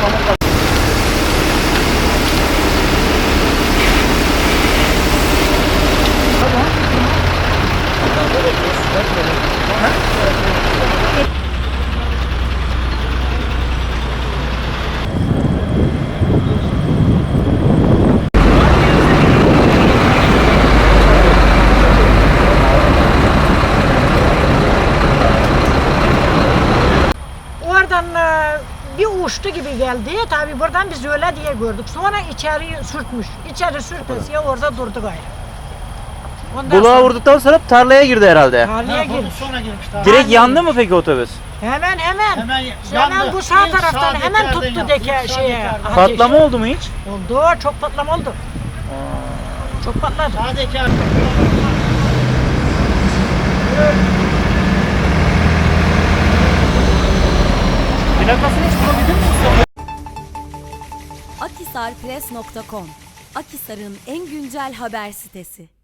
помогал. Uçtu gibi geldi. Tabii buradan biz öyle diye gördük. Sonra içeri sürtmüş. İçeri sürtesiye orada durdu gayrı. Ondan Buluğa sonra vurduktan sonra tarlaya girdi herhalde. Tarlaya Ha, girmiş. Sonra girmişler. Direkt Tarlaya yandı mı peki otobüs? Hemen hemen. Hemen Hemen yandı. bu sağ İlk taraftan sağ hemen tuttu yandı. deke sağ şeye. Patlama oldu mu hiç? Oldu. Çok patlama oldu. Çok patladı. Sağ Plakasını hiç bulabildin mi? akisarpress.com Akisar'ın en güncel haber sitesi.